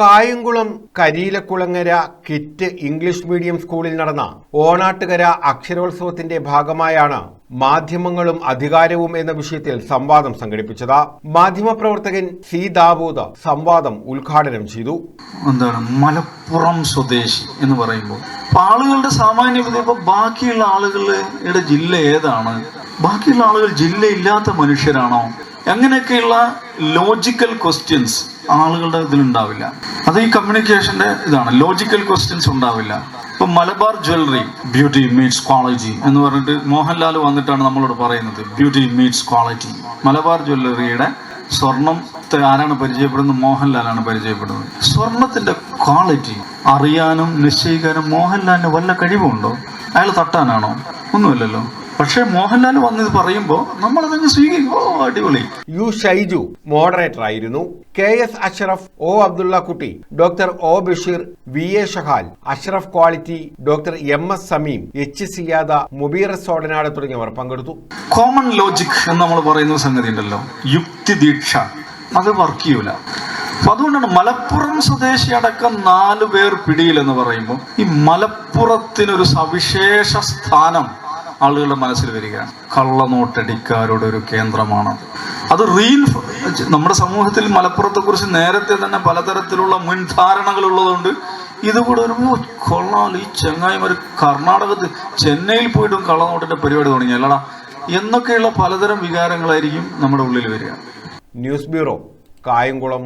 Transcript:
Kayamkulam Kariyilakulangara kit English medium സ്കൂളിൽ നടന്ന ഓണാട്ടുകര അക്ഷരോത്സവത്തിന്റെ ഭാഗമായാണ് മാധ്യമങ്ങളും അധികാരവും എന്ന വിഷയത്തിൽ സംവാദം സംഘടിപ്പിച്ചത്. മാധ്യമപ്രവർത്തകൻ സി ദാബോദ സംവാദം ഉദ്ഘാടനം ചെയ്തു. എന്താണ്? മലപ്പുറം സ്വദേശി എന്ന് പറയുമ്പോൾ ആളുകളുടെ സാമാന്യ ബാക്കിയുള്ള ആളുകളുടെ ജില്ല ഏതാണ്? ബാക്കിയുള്ള ആളുകൾ ജില്ലയില്ലാത്ത മനുഷ്യരാണോ? അങ്ങനെയൊക്കെയുള്ള ലോജിക്കൽ ക്വസ്റ്റ്യൻസ് ആളുകളുടെ ഇതിലുണ്ടാവില്ല. അത് ഈ കമ്മ്യൂണിക്കേഷന്റെ ഇതാണ്. ലോജിക്കൽ ക്വസ്റ്റ്യൻസ് ഉണ്ടാവില്ല. ഇപ്പൊ Malabar jewellery beauty meets quality എന്ന് പറഞ്ഞിട്ട് മോഹൻലാൽ വന്നിട്ടാണ് നമ്മളോട് പറയുന്നത്. ബ്യൂട്ടി മീറ്റ്സ് ക്വാളിറ്റി മലബാർ ജ്വല്ലറിയുടെ സ്വർണത്തെ ആരാണ് പരിചയപ്പെടുന്നത്? മോഹൻലാലാണ് പരിചയപ്പെടുന്നത്. സ്വർണത്തിന്റെ ക്വാളിറ്റി അറിയാനും നിശ്ചയിക്കാനും മോഹൻലാലിന് വല്ല കഴിവുണ്ടോ? അയാൾ തട്ടാനാണോ? ഒന്നുമില്ലല്ലോ. പക്ഷെ മോഹൻലാൽ വന്നത് പറയുമ്പോൾ നമ്മളതങ്ങ് സ്വീകരിക്കും. ഓ അടിപൊളി. യു ഷൈജു മോഡറേറ്റർ ആയിരുന്നു. K S Ashraf O Abdullakutty doctor O Basheer V A Shahal Ashraf quality doctor M S Sameem H Siyad Mubeer സോഡനാട് തുടങ്ങിയവർ പങ്കെടുത്തു. കോമൺ ലോജിക് എന്ന് നമ്മൾ പറയുന്ന സംഗതി ഉണ്ടല്ലോ. യുക്തി ദീക്ഷ. അത് വർക്ക് ചെയ്യൂല. അപ്പൊ അതുകൊണ്ടാണ് മലപ്പുറം സ്വദേശി അടക്കം നാലു പേർ പിടിയിലെന്ന് പറയുമ്പോൾ ഈ മലപ്പുറത്തിനൊരു സവിശേഷ സ്ഥാനം ആളുകളുടെ മനസ്സിൽ വരികയാണ് കള്ളനോട്ടടിക്കാരുടെ ഒരു കേന്ദ്രമാണത് അത് റീൽ നമ്മുടെ സമൂഹത്തിൽ മലപ്പുറത്തെ കുറിച്ച് നേരത്തെ തന്നെ പലതരത്തിലുള്ള മുൻധാരണകൾ ഉള്ളതുകൊണ്ട് ഇതുകൂടെ ഒരു കൊള്ളാം ഈ ചെങ്ങായിമാർ കർണാടകത്തിൽ ചെന്നൈയിൽ പോയിട്ടും കള്ളനോട്ടിന്റെ പരിപാടി തുടങ്ങി. അല്ലടാ എന്നൊക്കെയുള്ള പലതരം വികാരങ്ങളായിരിക്കും നമ്മുടെ ഉള്ളിൽ വരിക. News bureau Kayamkulam.